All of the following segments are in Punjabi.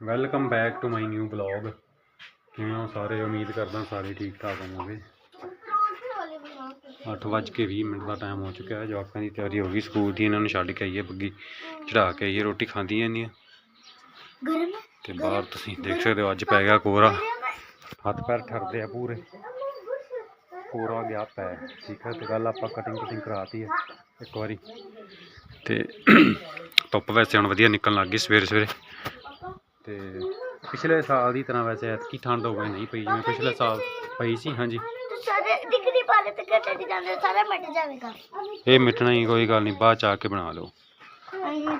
Welcome back to my new blog ਕਿਵੇਂ ਹੋ ਸਾਰੇ? ਉਮੀਦ ਕਰਦਾ ਸਾਰੇ ਠੀਕ ਠਾਕ ਹੋਵੋਗੇ। 8:20 ਮਿੰਟ ਦਾ ਟਾਈਮ ਹੋ ਚੁੱਕਿਆ ਹੈ। ਜਵਾਕਾਂ ਦੀ ਤਿਆਰੀ ਹੋ ਗਈ। ਸਕੂਲ ਦੀ ਇਹਨਾਂ ਨੂੰ ਛੱਡ ਕੇ ਆਈਏ ਬੱਗੀ। ਚੜਾ ਕੇ ਆਈਏ। ਰੋਟੀ ਖਾਂਦੀ ਜਾਂਦੀਆਂ ਗਰਮ ਤੇ ਬਾਹਰ ਤੁਸੀਂ ਦੇਖ ਸਕਦੇ ਹੋ ਅੱਜ ਪੈ ਗਿਆ ਕੋਰਾ ਹੱਥ ਪੈਰ ਠਰਦੇ ਆ ਪੂਰੇ। ਕੋਰਾ ਗਿਆ ਪੈ। ਠੀਕ ਹੈ ਤੇ ਗੱਲ ਆਪਾਂ ਕਟਿੰਗ ਕਟਿੰਗ ਕਰਾਤੀ ਹੈ ਇੱਕ ਵਾਰੀ। ਤੇ ਧੁੱਪ ਵੈਸੇ ਹੁਣ ਵਧੀਆ ਨਿਕਲਣ ਲੱਗ ਗਈ ਸਵੇਰੇ ਸਵੇਰੇ। ਤੇ ਪਿਛਲੇ ਸਾਲ ਦੀ ਤਰ੍ਹਾਂ ਵੈਸੇ ਐਤਕੀ ਠੰਡ ਹੋ ਗਈ ਨਹੀਂ ਪਈ ਜਿਵੇਂ ਪਿਛਲੇ ਸਾਲ ਪਈ ਸੀ ਹਾਂਜੀ। ਸਾਰੇ ਦਿਖਦੀ ਪਾਲੇ ਤੇ ਘਟੇ ਦੀ ਜਾਂਦੇ ਸਾਰਾ ਮਿਟ ਜਾਵੇਗਾ। ਇਹ ਮਿਟਣਾ ਹੀ ਕੋਈ ਗੱਲ ਨਹੀਂ ਬਾਅਦ ਚ ਆ ਕੇ ਬਣਾ ਲਓ।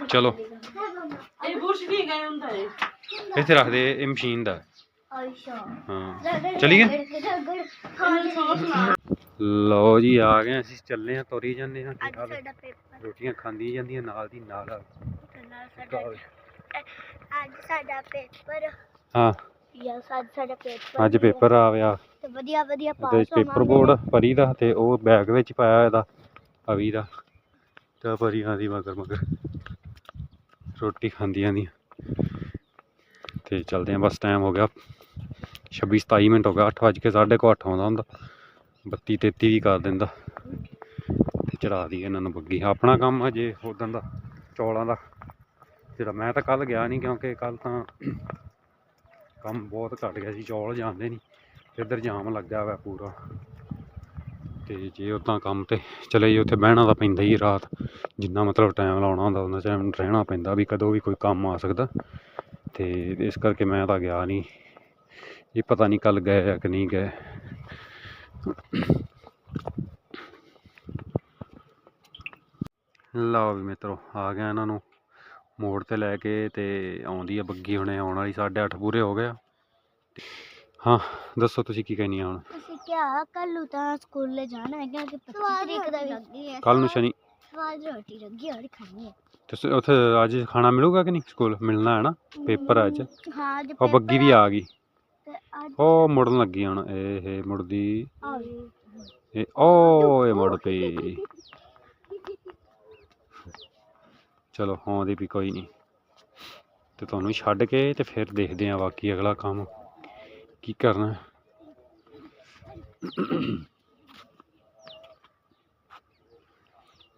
ਚਲੋ। ਇਹ ਬੁਰਸ਼ ਕੀ ਗਏ ਹੁੰਦਾ ਹੈ ਇੱਥੇ ਰੱਖ ਦੇ ਇਹ ਮਸ਼ੀਨ ਦਾ। ਹੈ। ਚਲੀਏ? ਲਓ ਜੀ ਆ ਗਏ ਅਸੀਂ ਚੱਲੇ ਆ ਤੁਰੀ ਜਾਂਦੇ ਪੇਪਰ। ਰੋਟੀਆਂ ਖਾਂਦੀਆਂ ਜਾਂਦੀਆਂ ਨਾਲ ਦੀ ਨਾਲ ਨਾਲ ਸਾਡਾ ਅੱਜ ਸਾਡਾ ਪੇਪਰ ਹਾਂ। ਯਾ ਅੱਜ ਸਾਡਾ ਪੇਪਰ ਅੱਜ ਪੇਪਰ ਆ ਗਿਆ। ਤੇ ਵਧੀਆ ਵਧੀਆ ਪਾਸ ਪੇਪਰ ਬੋਰਡ ਪਰੀ ਦਾ ਤੇ ਉਹ ਬੈਗ ਵਿੱਚ ਪਾਇਆ ਇਹਦਾ ਅਵੀ ਦਾ। ਤੇ ਪਰੀਆਂ ਦੀ ਮਗਰ ਮਗਰ। ਰੋਟੀ ਖਾਂਦੀਆਂ ਦੀਆਂ ਤੇ ਚਲਦੇ ਆ ਬਸ ਟਾਈਮ ਹੋ ਗਿਆ। 26 27 ਮਿੰਟ ਹੋ ਗਿਆ 8 ਵਜੇ ਕੇ ਸਾਢੇ ਕੁ ਅੱਠ ਆਉਂਦਾ ਹੁੰਦਾ। 32 33 ਵੀ ਕਰ ਦਿੰਦਾ। ਤੇ ਚੜਾ ਦੀ ਇਹਨਾਂ ਨੂੰ ਬੱਗੀ। ਆਪਣਾ ਕੰਮ ਅਜੇ ਉਦੋਂ ਦਾ ਚੌਲਾਂ ਦਾ। ਜਿਹੜਾ ਮੈਂ ਤਾਂ ਕੱਲ ਗਿਆ ਨਹੀਂ ਕਿਉਂਕਿ ਕੱਲ ਤਾਂ ਕੰਮ ਬਹੁਤ ਘਟ ਗਿਆ ਸੀ, ਚੌਲ ਜਾਂਦੇ ਨਹੀਂ, ਇੱਧਰ ਜਾਮ ਲੱਗਿਆ ਹੋਇਆ ਪੂਰਾ। ਤੇ ਜੇ ਉਦਾਂ ਕੰਮ ਤੇ ਚਲੇ ਜੀ ਉੱਥੇ ਬਹਿਣਾ ਤਾਂ ਪੈਂਦਾ ਹੀ ਰਾਤ। ਜਿੰਨਾ ਮਤਲਬ ਟਾਈਮ ਲਾਉਣਾ ਹੁੰਦਾ ਉਹਨਾਂ ਟਾਈਮ ਰਹਿਣਾ ਪੈਂਦਾ ਵੀ ਕਦੋਂ ਵੀ ਕੋਈ ਕੰਮ ਆ ਸਕਦਾ। ਤੇ ਇਸ ਕਰਕੇ ਮੈਂ ਤਾਂ ਗਿਆ ਨਹੀਂ। ਇਹ ਪਤਾ ਨਹੀਂ ਕੱਲ ਗਏ ਆ ਕਿ ਨਹੀਂ ਗਏ। ਲਓ ਵੀ ਮਿੱਤਰੋ, ਆ ਗਿਆ ਇਹਨਾਂ ਨੂੰ। ਮੋੜ ਤੇ ਲੈ ਕੇ ਤੇ ਆਉਂਦੀ ਆ ਬੱਗੀ ਹੁਣੇ ਆਉਣ ਵਾਲੀ 8:30 ਪੂਰੇ ਹੋ ਗਏ ਆ। ਹਾਂ ਦੱਸੋ ਤੁਸੀਂ ਕੀ ਕਹਿਣੀ ਆ ਹੁਣ? ਅਸੀਂ ਕਿਹਾ ਕੱਲ ਨੂੰ ਤਾਂ ਸਕੂਲੇ ਜਾਣਾ ਹੈ ਕਿਉਂਕਿ 25 ਤਰੀਕ ਦਾ ਲੱਗੀ ਹੈ ਕੱਲ ਨੂੰ ਸ਼ਨੀ। ਸਵਾਦ ਰੋਟੀ ਲੱਗੀ ਔਰ ਖਾਣੀ ਹੈ ਤੁਸੀਂ ਉੱਥੇ ਅੱਜ ਖਾਣਾ ਮਿਲੂਗਾ ਕਿ ਨਹੀਂ ਸਕੂਲ? ਮਿਲਣਾ ਹੈ ਨਾ? ਪੇਪਰ ਆ ਅੱਜ। ਹਾਂ ਅੱਜ ਉਹ ਬੱਗੀ ਵੀ ਆ। ਗਈ। ਤੇ ਅੱਜ ਉਹ ਮੁੜਨ ਲੱਗੀ ਹੁਣ ਇਹ ਮੁੜਦੀ। ਆ ਗਈ। ਇਹ ਉਹ ਇਹ ਮੁੜ ਪਈ ਚਲੋ, ਹਾਂ ਆਉਂਦੀ ਵੀ ਕੋਈ ਨਹੀਂ। ਤੇ ਤੁਹਾਨੂੰ ਛੱਡ ਕੇ ਤੇ ਫਿਰ ਦੇਖਦੇ ਆ ਬਾਕੀ ਅਗਲਾ ਕੰਮ ਕੀ ਕਰਨਾ।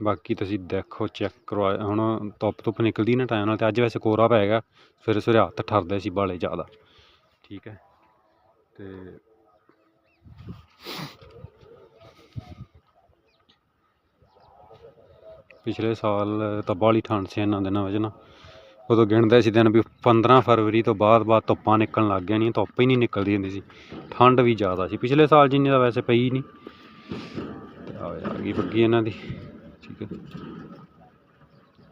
ਬਾਕੀ ਤੁਸੀਂ ਦੇਖੋ ਚੈੱਕ ਕਰਵਾ ਹੁਣ ਧੁੱਪ ਧੁੱਪ ਨਿਕਲਦੀ ਨਾ ਟਾਈਮ ਨਾਲ ਤੇ ਅੱਜ ਵੈਸੇ ਕੋਰਾ ਪੈ ਗਿਆ, ਸਵੇਰੇ ਸਵੇਰੇ ਹੱਥ ਠਰਦੇ ਸੀ ਬਾਲੇ ਜ਼ਿਆਦਾ। ਠੀਕ ਹੈ। ਤੇ ਪਿਛਲੇ ਸਾਲ ਤਾਂ ਬਾਹਲੀ ਠੰਡ ਸੀ ਇਹਨਾਂ ਦਿਨਾਂ ਵਿੱਚ ਨਾ। ਉਦੋਂ ਗਿਣਦੇ ਸੀ ਦਿਨ ਵੀ 15 ਫਰਵਰੀ ਤੋਂ ਬਾਅਦ ਬਾਅਦ ਧੁੱਪਾਂ ਨਿਕਲਣ ਲੱਗ ਗਈਆਂ ਨਹੀਂ ਧੁੱਪ ਹੀ ਨਹੀਂ ਨਿਕਲਦੀ ਹੁੰਦੀ ਸੀ। ਠੰਡ ਵੀ ਜ਼ਿਆਦਾ ਸੀ। ਪਿਛਲੇ ਸਾਲ ਜਿੰਨੀ ਤਾਂ ਵੈਸੇ ਪਈ ਨਹੀਂ ਆ ਆ ਗਈ ਬੱਗੀ ਇਹਨਾਂ ਦੀ। ਠੀਕ ਹੈ।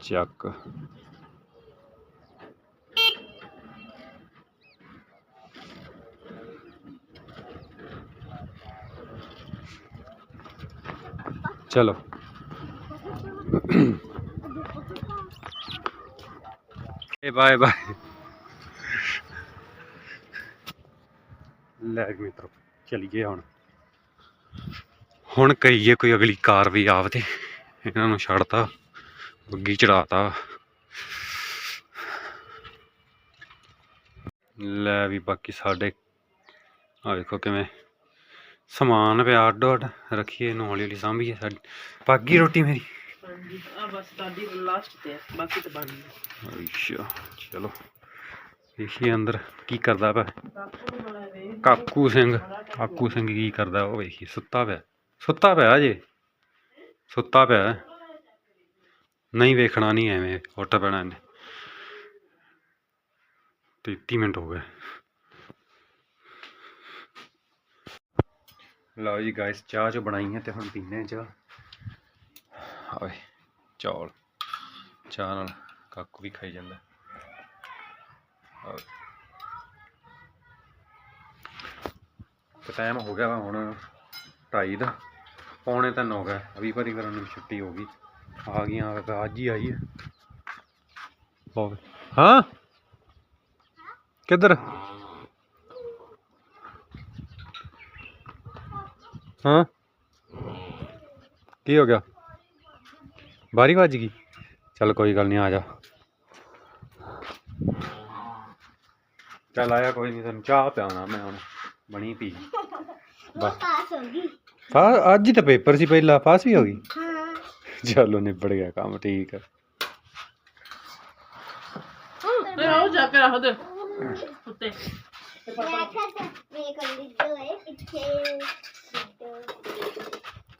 ਚੱਕ। ਚਲੋ। ਏ ਬਾਏ ਬਾਏ ਲੈ ਮਿੱਤਰੋ, ਚਲੀਏ ਹੁਣ। ਹੁਣ ਕਹੀਏ ਕੋਈ ਅਗਲੀ ਕਾਰ ਵੀ ਆਵਦੇ। ਇਹਨਾਂ ਨੂੰ ਛੱਡਤਾ, ਬੱਗੀ ਚੜਾਤਾ। ਲੈ ਵੀ ਬਾਕੀ ਸਾਡੇ ਆ ਵੇਖੋ ਕਿਵੇਂ ਸਮਾਨ ਪਿਆ ਅੱਡੋ ਅੱਡ ਰੱਖੀਏ ਇਹਨੂੰ ਹੌਲੀ ਹੌਲੀ ਸਾਂਭੀਏ ਸਾਡੀ। ਪਾਗੀ ਰੋਟੀ ਮੇਰੀ। ਹਾਂਜੀ ਆ ਬਸ ਤੁਹਾਡੀ ਲਾਸਟ ਤੇ ਹੈ, ਬਾਕੀ ਤਾਂ ਬਣ ਗਈ ਅੱਛਾ ਚਲੋ। ਦੇਖੀਏ ਅੰਦਰ ਕੀ ਕਰਦਾ ਪਿਆ। ਬਾਪੂ ਨੂੰ ਬੜਾ ਵੇ ਕਾਕੂ ਸਿੰਘ ਕਾਕੂ ਸਿੰਘ ਕੀ ਕਰਦਾ ਉਹ ਵੇਖੀ ਸੁੱਤਾ ਪਿਆ। ਸੁੱਤਾ ਪਿਆ ਜੇ ਸੁੱਤਾ ਪਿਆ। ਨਹੀਂ ਵੇਖਣਾ ਨਹੀਂ ਐਵੇਂ ਉੱਠ ਪੈਣਾ ਇਹਨੇ। 33 ਮਿੰਟ ਹੋ ਗਏ। ਲਓ ਜੀ ਗਾਇਸ ਚਾਹ ਚ ਬਣਾਈ ਹੈ ਤੇ ਹੁਣ ਪੀਨੇ ਚਾਹ। ਹਾਏ ਚੌਲ। ਚਾਹ ਨਾਲ ਕਾਕੂ ਵੀ ਖਾਈ ਜਾਂਦਾ। ਤੇ ਟਾਈਮ ਹੋ ਗਿਆ ਵਾ ਹੁਣ ਢਾਈ ਦਾ। ਪੌਣੇ ਤਿੰਨ ਹੋ ਗਿਆ ਅਭੀ ਭਰੀ ਕਰਨ ਨੂੰ ਛੁੱਟੀ ਹੋ ਗਈ। ਆ ਗਈਆਂ ਅੱਜ ਹੀ ਆਈ ਹੈ ਹੋਵੇ ਹਾਂ? ਕਿੱਧਰ? ਹਾਂ? ਕੀ ਹੋ ਗਿਆ? ਬਾਰੀ ਵੱਜ ਗਈ। ਚੱਲ ਕੋਈ ਗੱਲ ਨਹੀਂ ਆ ਜਾ। ਚੱਲ ਆਇਆ ਕੋਈ ਨਹੀਂ ਤੈਨੂੰ ਚਾਹ ਪਿਆਉਣਾ ਮੈਂ ਹੁਣ ਬਣੀ ਪੀ। ਬਸ। ਪਾਸ ਹੋ ਗਈ। ਅੱਜ ਹੀ ਤਾਂ ਪੇਪਰ ਸੀ ਪਹਿਲਾ ਪਾਸ ਵੀ ਹੋ ਗਈ? ਹਾਂ। ਚਲੋ ਨਿਬੜ ਗਿਆ ਕੰਮ ਠੀਕ ਹੈ ਆਓ ਜਾ ਕੇ ਰੱਖ ਦੇ। ਉੱਤੇ। ਮੈਂ ਖਾਤਾ ਮੇਰੇ ਕੋਲ ਲਿੱਦੋ ਪਿੱਛੇ।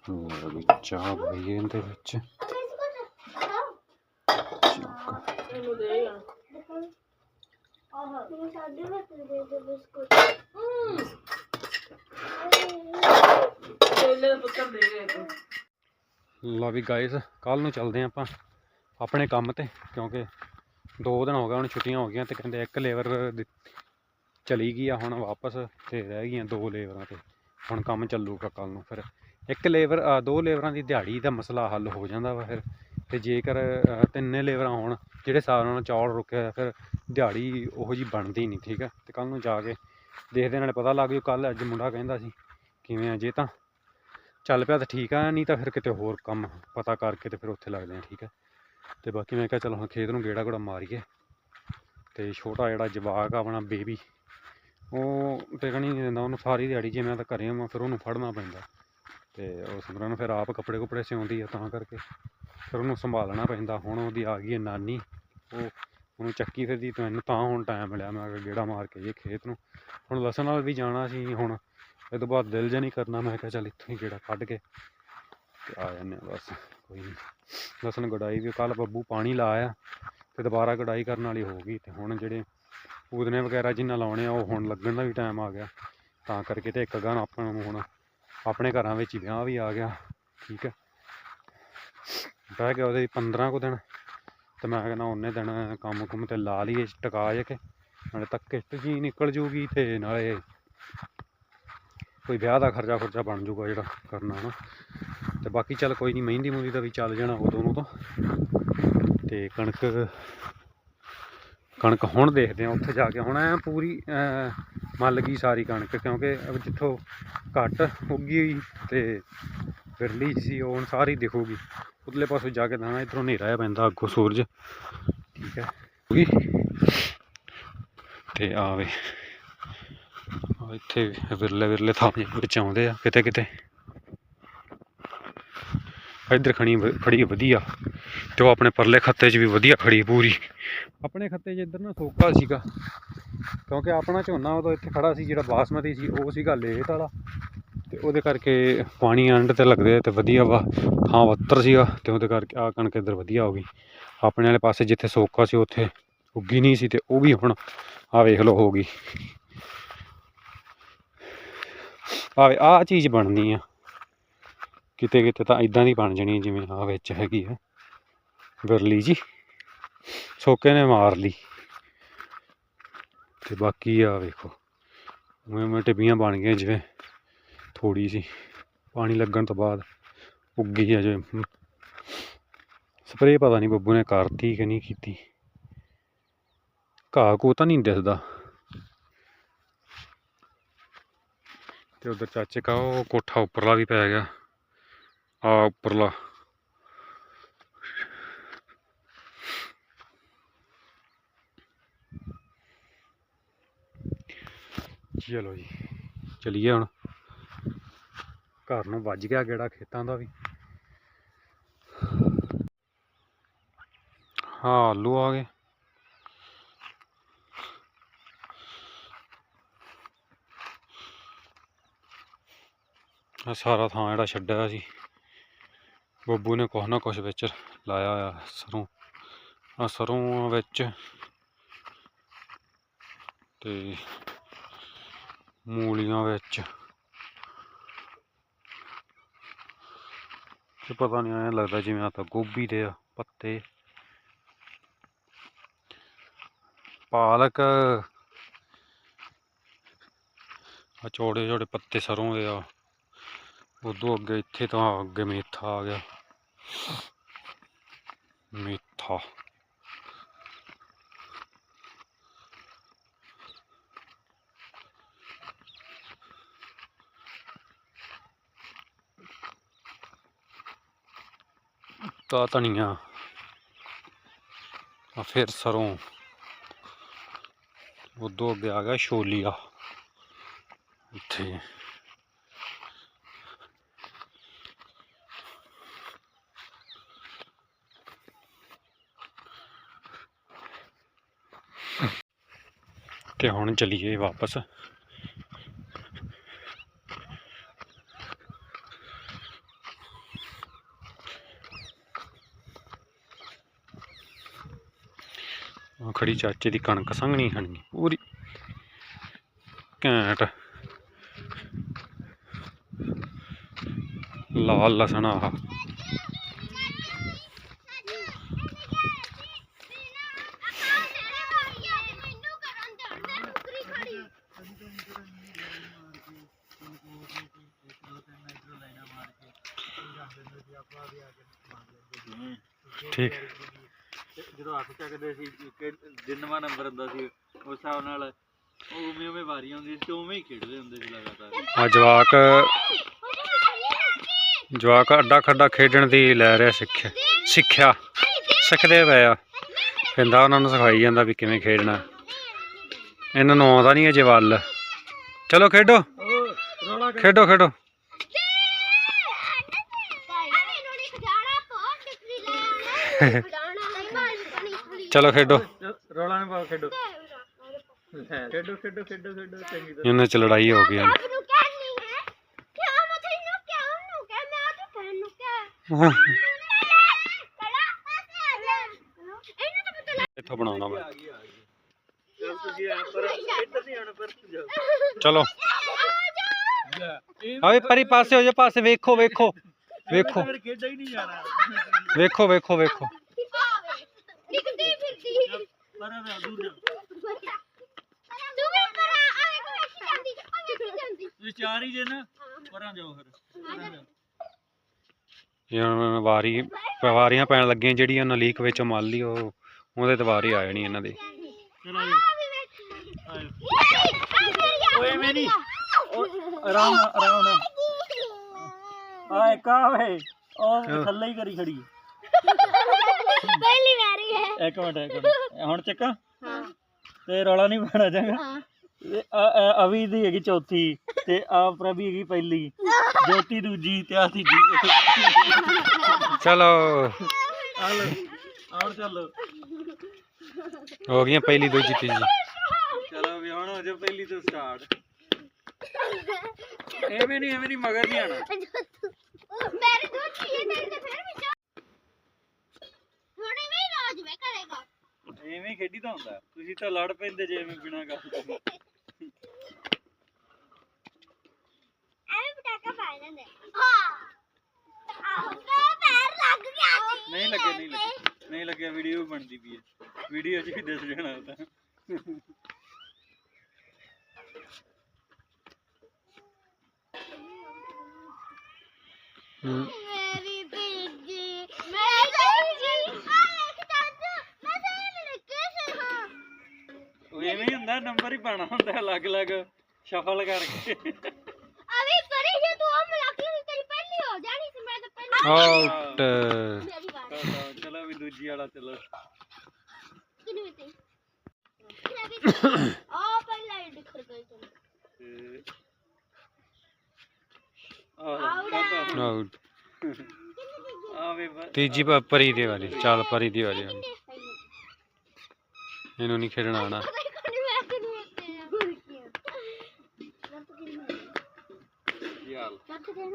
ਹੋਰ ਵੀ ਚਾਹ ਬਈ ਇਹਦੇ ਵਿੱਚ। ਮੈਨੂੰ ਵੀ ਗਾਇਸ ਕੱਲ ਨੂੰ ਚੱਲਦੇ ਆਪਾਂ ਆਪਣੇ ਕੰਮ ਤੇ, ਕਿਉਂਕਿ ਦੋ ਦਿਨ ਹੋ ਗਏ, ਹੁਣ ਛੁੱਟੀਆਂ ਹੋ ਗਈਆਂ ਤੇ ਕਹਿੰਦੇ ਇੱਕ ਲੇਬਰ ਚਲੀ ਗਈ ਆ ਹੁਣ ਵਾਪਸ ਤੇ ਰਹਿ ਗਈਆਂ ਦੋ ਲੇਬਰਾਂ ਤੇ। ਹੁਣ ਕੰਮ ਚੱਲੂਗਾ ਕੱਲ ਨੂੰ ਫਿਰ। ਇੱਕ ਲੇਬਰ ਦੋ ਲੇਬਰਾਂ ਦੀ ਦਿਹਾੜੀ ਦਾ ਮਸਲਾ ਹੱਲ ਹੋ ਜਾਂਦਾ ਵਾ ਫਿਰ। ਤੇ ਜੇਕਰ ਤਿੰਨੇ ਲੇਬਰਾਂ ਹੋਣ ਜਿਹੜੇ ਹਿਸਾਬ ਨਾਲ ਚੌਲ ਰੁਕਿਆ ਫਿਰ ਦਿਹਾੜੀ ਉਹੋ ਜੀ ਬਣਦੀ ਨਹੀਂ, ਠੀਕ ਹੈ ਤੇ ਕੱਲ ਨੂੰ ਜਾ ਕੇ ਦੇਖਦੇ ਨਾਲੇ ਪਤਾ ਲੱਗ ਜੂ ਕੱਲ ਅੱਜ ਮੁੰਡਾ ਕਹਿੰਦਾ ਸੀ, ਕਿਵੇਂ ਆ ਜੇ ਤਾਂ ਚੱਲ ਪਿਆ ਤਾਂ ਠੀਕ ਆ, ਨਹੀਂ ਤਾਂ ਫਿਰ ਕਿਤੇ ਹੋਰ ਕੰਮ ਪਤਾ ਕਰਕੇ ਤੇ ਫਿਰ ਉੱਥੇ ਲੱਗਦੇ ਆ ਠੀਕ ਹੈ ਤੇ ਬਾਕੀ ਮੈਂ ਕਿਹਾ, ਚਲ ਹੁਣ ਖੇਤ ਨੂੰ ਗੇੜਾ ਗੂੜਾ ਮਾਰੀਏ। ਤੇ ਛੋਟਾ ਜਿਹੜਾ ਜਵਾਕ ਆ, ਆਪਣਾ ਬੇਬੀ, ਉਹ ਟਿਕਣ ਹੀ ਨਹੀਂ ਦਿੰਦਾ, ਉਹਨੂੰ ਸਾਰੀ ਦਿਹਾੜੀ ਜੇ ਮੈਂ ਤਾਂ ਘਰੇ ਆਵਾਂ, ਫਿਰ ਉਹਨੂੰ ਫੜਨਾ ਪੈਂਦਾ। ਤੇ ਉਸ ਸਿਮਰਨ ਫਿਰ ਆਪ ਕੱਪੜੇ ਕੁਪੜੇ ਸਿਉਂਦੀ ਆ ਤਾਂ ਕਰਕੇ। ਫਿਰ ਉਹਨੂੰ ਸੰਭਾਲਣਾ ਪੈਂਦਾ, ਹੁਣ ਉਹਦੀ ਆ ਗਈ ਹੈ ਨਾਨੀ, ਉਹ ਉਹਨੂੰ ਚੱਕੀ ਫਿਰਦੀ, ਤੇ ਮੈਨੂੰ ਤਾਂ ਹੁਣ ਟਾਈਮ ਮਿਲਿਆ, ਮੈਂ ਕਿਹਾ ਗੇੜਾ ਮਾਰ ਕੇ ਜੇ ਖੇਤ ਨੂੰ। ਹੁਣ ਲਸਣ ਨਾਲ ਵੀ ਜਾਣਾ ਸੀ ਹੁਣ, ਇਹ ਤੋਂ ਬਾਅਦ ਦਿਲ ਜਿਹਾ ਨਹੀਂ ਕਰਨਾ, ਮੈਂ ਕਿਹਾ ਚੱਲ ਇੱਥੋਂ ਹੀ ਗੇੜਾ ਕੱਢ ਕੇ ਤੇ ਆ ਜਾਂਦੇ ਹਾਂ ਬਸ, ਕੋਈ ਨਹੀਂ ਲਸਣ ਗੜਾਈ ਵੀ ਕੱਲ ਬੱਬੂ ਪਾਣੀ ਲਾਇਆ ਤੇ ਦੁਬਾਰਾ ਗੜਾਈ ਕਰਨ ਵਾਲੀ ਹੋ ਗਈ ਤੇ ਹੁਣ ਜਿਹੜੇ ਪੂਦਨੇ ਵਗੈਰਾ ਜਿੰਨਾ ਲਾਉਣੇ ਆ, ਉਹ ਹੁਣ ਲੱਗਣ ਦਾ ਵੀ ਟਾਈਮ ਆ ਗਿਆ। ਤਾਂ ਕਰਕੇ ਤੇ ਇੱਕ ਗਾਂ ਆਪਾਂ ਨੂੰ ਹੁਣ ਆਪਣੇ ਘਰਾਂ ਵਿੱਚ ਹੀ ਵਿਆਹ ਵੀ ਆ ਗਿਆ, ਠੀਕ ਹੈ। ਬਹਿ ਗਿਆ ਉਹਦੇ 15 ਕੁ ਦਿਨ ਤੇ ਮੈਂ ਕਹਿੰਦਾ ਉਹਨੇ ਦਿਨ ਕੰਮ ਕੁਮ ਤੇ ਲਾ ਲਈਏ, ਟਕਾ ਜੇ ਕੇ, ਨਾਲੇ ਤੱਕ ਜੀ ਨਿਕਲ ਜੂਗੀ ਤੇ ਨਾਲੇ ਕੋਈ ਵਿਆਹ ਦਾ ਖਰਚਾ ਖੁਰਚਾ ਬਣ ਜੂਗਾ ਜਿਹੜਾ ਕਰਨਾ ਨਾ। ਤੇ ਬਾਕੀ ਚੱਲ ਕੋਈ ਨਹੀਂ ਮਹਿੰਦੀ ਮੁੰਦੀ ਦਾ ਵੀ ਚੱਲ ਜਾਣਾ ਉਦੋਂ ਨੂੰ ਤਾਂ। ਤੇ ਕਣਕ ਕਣਕ ਹੁਣ ਦੇਖਦੇ ਆ ਉੱਥੇ ਜਾ ਕੇ ਹੁਣ ਐ ਪੂਰੀ ਮੱਲ ਗਈ ਸਾਰੀ ਕਣਕ ਕਿਉਂਕਿ ਜਿੱਥੋਂ ਘੱਟ ਉੱਗੀ ਹੋਈ ਤੇ ਫਿਰਲੀ ਸੀ, ਉਹ ਹੁਣ ਸਾਰੀ ਦਿਖੂਗੀ। ਉਤਲੇ ਪਾਸੇ ਜਾ ਕੇ ਦਾਣਾ ਇਧਰੋਂ ਹਨੇਰਾ ਪੈਂਦਾ ਅੱਗੋਂ ਸੂਰਜ। ਠੀਕ ਹੈ। ਹੋ ਤੇ ਆਵੇ। ਇੱਥੇ ਵਿਰਲੇ ਵਿਰਲੇ ਥਾਂ ਵਿੱਚ ਆਉਂਦੇ ਆ, ਕਿਤੇ ਕਿਤੇ। ਇੱਧਰ ਖਣੀ ਖੜੀ ਵਧੀਆ। ਤੇ ਉਹ ਆਪਣੇ ਪਰਲੇ ਖੱਤੇ 'ਚ ਵੀ ਵਧੀਆ ਖੜੀ ਪੂਰੀ। ਆਪਣੇ ਖੱਤੇ 'ਚ ਇੱਧਰ ਨਾ ਸੋਕਾ ਸੀਗਾ। ਕਿਉਂਕਿ ਆਪਣਾ ਝੋਨਾ ਉਦੋਂ ਇੱਥੇ ਖੜਾ ਸੀ, ਜਿਹੜਾ ਬਾਸਮਤੀ ਸੀ, ਉਹ ਸੀਗਾ ਲੇਟ ਵਾਲਾ ਤੇ ਉਹਦੇ ਕਰਕੇ ਪਾਣੀ ਐਂਡ ਤੇ ਲੱਗਦੇ ਤੇ ਵਧੀਆ ਵਾ, ਥਾਂ ਵੱਤਰ ਸੀਗਾ ਤੇ ਉਹਦੇ ਕਰਕੇ ਆ ਕਣਕ ਇੱਧਰ ਵਧੀਆ ਹੋ ਗਈ। ਆਪਣੇ ਵਾਲੇ ਪਾਸੇ ਜਿੱਥੇ ਸੋਕਾ ਸੀ ਉੱਥੇ ਉੱਗੀ ਨਹੀਂ ਸੀ ਤੇ ਉਹ ਵੀ ਹੁਣ ਆ ਵੇਖ ਲਓ ਹੋ ਗਈ। ਆਵੇ ਆ ਚੀਜ਼ ਬਣਨੀ ਆ। ਕਿਤੇ ਕਿਤੇ ਤਾਂ ਇਦਾਂ ਦੀ ਬਣ ਜਣੀ ਜਿਵੇਂ ਆ ਵਿੱਚ ਹੈਗੀ ਆ। ਵਿਰਲੀ ਜੀ, ਸੋਕੇ ਨੇ ਮਾਰ ਲਈ। ਤੇ ਬਾਕੀ ਆ ਵੇਖੋ ਉਵੇਂ ਉਵੇਂ ਟਿੱਬੀਆਂ ਬਣ ਗਈਆਂ ਜਿਵੇਂ। ਥੋੜੀ ਸੀ ਪਾਣੀ ਲੱਗਣ ਤੋਂ ਬਾਅਦ ਉੱਗੀ ਆ ਜਿਵੇਂ ਸਪਰੇਅ ਪਤਾ ਨਹੀਂ ਬੱਬੂ ਨੇ ਕਰਤੀ ਕਿ ਨਹੀਂ ਕੀਤੀ। ਘਾਹ ਕੋ ਤਾਂ ਨਹੀਂ ਦਿਸਦਾ। ਤੇ ਉਧਰ ਚਾਚੇ ਕਾ ਉਹ ਕੋਠਾ ਉੱਪਰਲਾ ਵੀ ਪੈ ਗਿਆ। ਆ ਉੱਪਰਲਾ। ਚਲੋ ਜੀ, ਚਲੀਏ ਹੁਣ। ਘਰ ਨੂੰ ਵੱਜ ਗਿਆ ਗੇੜਾ ਖੇਤਾਂ ਦਾ ਵੀ। ਹਾਂ, ਆਲੂ ਆ ਗਏ। ਆ ਸਾਰਾ ਥਾਂ ਜਿਹੜਾ ਛੱਡਿਆ ਸੀ। ਬੱਬੂ ਨੇ ਕੁਛ ਨਾ ਕੁਛ ਵਿੱਚ ਲਾਇਆ ਆ ਸਰੋਂ। ਆ ਸਰੋਂ ਵਿੱਚ ਤੇ ਮੂਲੀਆਂ ਵਿੱਚ ਤੇ ਪਤਾ ਨਹੀਂ ਐਂ ਲੱਗਦਾ ਜਿਵੇਂ ਆ ਤਾਂ ਗੋਭੀ ਦੇ ਆ, ਪੱਤੇ। ਪਾਲਕ ਆ ਚੌੜੇ ਚੌੜੇ ਪੱਤੇ ਸਰੋਂ ਦੇ ਆ। ਉਦੋਂ ਅੱਗੇ ਇੱਥੇ ਤਾਂ ਅੱਗੇ ਮੇਥਾ ਆ ਗਿਆ। ਮੇਥਾ। ਤਾਂ ਧਨੀਆ ਆ ਫਿਰ ਸਰੋਂ। ਉਦੋਂ ਅੱਗੇ ਆ ਗਿਆ ਛੋਲੀਆ। ਇੱਥੇ। ਤੇ ਹੁਣ ਚਲੀਏ ਵਾਪਸ। ਖੜੀ ਚਾਚੇ ਦੀ ਕਣਕ ਸੰਘਣੀ ਹਣੀ ਪੂਰੀ। ਘੈਂਟ। ਲਾਲ ਲਸਣ ਆਹ ਠੀਕ। ਹੱਥ ਚੱਕਦੇ ਸੀ ਕਿ ਜਿੰਨਵਾਂ ਨੰਬਰ ਹੁੰਦਾ ਸੀ ਉਸ ਹਿਸਾਬ ਨਾਲ ਉਹ ਉਵੇਂ ਉਵੇਂ ਵਾਰੀ ਆਉਂਦੀ ਸੀ ਤੇ ਉਵੇਂ ਹੀ ਖੇਡਦੇ ਹੁੰਦੇ ਸੀ ਲਗਾਤਾਰ। ਆ ਜਵਾਕ ਜਵਾਕ ਅੱਡਾ ਖੱਡਾ ਖੇਡਣ ਦੀ ਲੈ ਰਿਹਾ ਸਿੱਖਿਆ ਸਿੱਖਿਆ ਸਿੱਖਦੇ ਪਏ ਆ। ਕਹਿੰਦਾ ਉਹਨਾਂ ਨੂੰ ਸਿਖਾਈ ਜਾਂਦਾ ਵੀ ਕਿਵੇਂ ਖੇਡਣਾ। ਇਹਨਾਂ ਨੂੰ ਆਉਂਦਾ ਨਹੀਂ ਅਜੇ ਵੱਲ। ਚਲੋ ਖੇਡੋ ਖੇਡੋ ਖੇਡੋ। ਚਲੋ ਖੇਡੋ। ਰੌਲਾ ਨਾ ਪਾਓ ਖੇਡੋ। ਖੇਡੋ ਖੇਡੋ ਖੇਡੋ ਖੇਡੋ ਚੰਗੀ ਤਰ੍ਹਾਂ। ਇਹਨਾਂ ਚ ਲੜਾਈ ਹੋ ਗਈ ਹੁਣ ਨੂੰ ਕਹਿਣੀ ਹੈ ਕਿਆ ਮੈਂ ਤੈਨੂੰ ਕਿਆ ਉਹਨੂੰ ਕਹਿ? ਮੈਂ ਆ ਤੂੰ ਕਹਿਣ ਨੂੰ ਕਿਆ ਇਹਨੂੰ ਤਾਂ ਪਤਾ ਲੱਗ ਇੱਥੋਂ ਬਣਾਉਣਾ ਮੈਂ। ਚਲ ਤੁਸੀਂ ਆ ਪਰ ਇੱਧਰ ਨਹੀਂ ਆਉਣਾ ਪਰ ਜਾਓ। ਚਲੋ। ਆਵੇ ਪਰੀ ਪਾਸੇ ਹੋ ਜਾ ਪਾਸੇ ਵੇਖੋ ਵੇਖੋ। ਵੇਖੋ। ਫਿਰ ਖੇਡਾ ਹੀ ਨਹੀਂ ਜਾਣਾ। ਵੇਖੋ ਵੇਖੋ ਵੇਖੋ। ਪਰ ਆ। ਦੂਰ ਜਾ ਤੂੰ ਵੀ ਕਰਾ ਆਏ ਕੋ ਵੇਖੀ ਜਾਂਦੀ ਆ ਵੇਖੀ ਜਾਂਦੀ। ਤੁਸੀਂ ਚਾਰ ਹੀ ਜੇ ਨਾ ਪਰਾਂ ਜਾਓ ਫਿਰ ਪਰਾਂ ਜਾਓ। ਇਹਨਾਂ ਵਾਰੀ ਵਾਰੀਆਂ ਪੈਣ ਲੱਗੀਆਂ ਜਿਹੜੀਆਂ ਉਹਨਾਂ ਲੀਕ ਵਿੱਚੋਂ ਮੰਨ ਲਈ ਉਹ ਉਹਦੇ ਤੇ ਵਾਰੀ ਆ ਜਾਣੀ ਇਹਨਾਂ ਦੀ। ਚਲੋ ਜੀ ਆਇਓ। ਓਏ ਮੈਂ ਨਹੀਂ ਆਰਾਮ ਨਾਲ ਆਰਾਮ ਨਾਲ। ਆ। ਇੱਕ ਆ ਵੇ ਉਹ ਥੱਲੇ ਹੀ ਕਰੀ ਖੜੀ ਪਹਿਲੀ ਵਾਰੀ ਹੈ। ਇੱਕ ਮਿੰਟ ਇੱਕ ਮਿੰਟ। ਹੁਣ ਚੱਕਾਂ? ਹਾਂ। ਤੇ ਰੌਲਾ ਨਹੀਂ ਪਾਣਾ ਚੰਗਾ? ਹਾਂ। ਆ ਅਵੀ ਦੀ ਹੈਗੀ ਚੌਥੀ ਤੇ ਆ ਪ੍ਰਭੀ ਹੈਗੀ ਪਹਿਲੀ। ਜੋਤੀ ਦੂਜੀ ਤੇ ਆ ਤੀਜੀ। ਚਲੋ। ਆ ਲੋ ਆਉਣ ਚੱਲੋ। ਹੋ ਗਈਆਂ ਪਹਿਲੀ ਦੂਜੀ ਤੀਜੀ। ਚਲੋ ਵੀ ਹੁਣ ਹੋ ਜਾ ਪਹਿਲੀ ਤੋਂ ਸਟਾਰਟ ਐਵੇਂ ਨਹੀਂ ਐਵੇਂ ਨਹੀਂ ਮਗਰ ਨਹੀਂ ਆਣਾ ਮੇਰੇ ਦੋ ਚੀਏ ਤੇਰੇ ਤੇ ਫਿਰ ਵੀ ਜਾ ਹੁਣੇ ਵੀ ਰਾਜ ਵੇ ਕਰੇਗਾ ਐਵੇਂ ਖੇਡੀ ਤਾਂ ਹੁੰਦਾ। ਤੁਸੀਂ ਤਾਂ ਲੜ ਪੈਂਦੇ ਜੇ ਐਵੇਂ ਬਿਨਾਂ ਗੱਲ ਤੋਂ। ਐਵੇਂ ਪਟਾਕਾ ਪਾ ਲੈਂਦੇ। ਹਾਂ। ਆਹ ਪੈਰ ਲੱਗ ਗਿਆ ਸੀ ਨਹੀਂ ਲੱਗੇ ਨਹੀਂ ਲੱਗੇ ਨਹੀਂ ਲੱਗਿਆ ਵੀਡੀਓ ਬਣਦੀ ਪਈ ਹੈ। ਵੀਡੀਓ 'ਚ ਵੀ ਦਿਸ ਜਾਣਾ ਉਹ ਤਾਂ। ਹਮ, ਉਹ ਐਵੇਂ ਹੀ ਹੁੰਦਾ ਨੰਬਰ ਹੀ ਪਾਣਾ ਹੁੰਦਾ ਅਲੱਗ-ਅਲੱਗ ਸ਼ਫਲ ਕਰਕੇ। ਅਭੀ ਪਰੇ ਜੇ ਤੂੰ ਉਹ ਮਲਾਕੀ ਸੀ ਤੇਰੀ ਪਹਿਲੀ ਹੋ ਜਾਣੀ ਸੀ ਮੈਂ ਤਾਂ ਪਹਿਲੀ ਆਊਟ ਚਲੋ, ਚਲੋ ਵੀ ਦੂਜੀ ਵਾਲਾ ਚਲੋ। ਕਿਨੂੰ ਤੇ ਆ ਪਹਿਲਾ ਹੀ ਦਿਖਰ ਗਈ ਤੈਨੂੰ ਤੇ ਆਹ ਆਊਟ ਆ ਵੇ ਬ- ਤੀਜੀ ਪ- ਪਰੀ ਦੀ ਵਾਰੀ ਚੱਲ ਪਰੀ ਦੀ ਹੁਣ। ਇਹਨੂੰ ਨਹੀਂ ਖੇਡਣਾ ਆਣਾ ਯਾਰ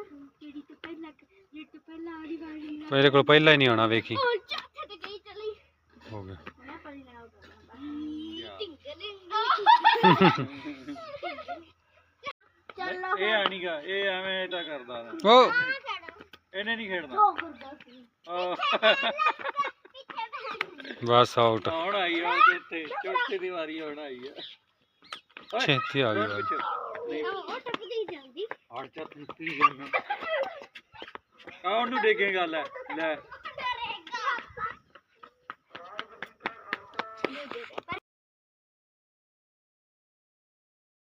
ਮੇਰੇ ਕੋਲ ਪਹਿਲਾਂ ਹੀ ਨਹੀਂ ਆਉਣਾ ਵੇਖੀ। ਹੋ ਗਿਆ। ਚੱਲੋ ਇਹ ਆਣੀਗਾ ਇਹ ਐਵੇਂ ਤਾਂ ਕਰਦਾ ਵਾ। ਓ ਇਹਨੇ ਨਹੀਂ ਖੇਡਣਾ। ਉਹ ਕਰਦਾ ਸੀ। ਆਹ, ਬਸ ਆਊਟ ਹੁਣ ਆਈ ਆ ਚੌਥੇ ਚੌਥੇ ਦੀ ਵਾਰੀ ਹੁਣ ਆਈ ਆ। ਓਏ, ਛੇਤੀ ਆ ਗਈ ਵਾਰੀ ਪਿੱਛੇ। ਨਹੀਂ। ਉਹ ਟੱਪਦੀ ਜਾਂਦੀ ਹਟ ਜਾ ਤੂੰ ਕੀ ਕਰਨਾ ਆ ਉਹਨੂੰ ਦੇਖੇਗਾ ਲੈ ਲੈ।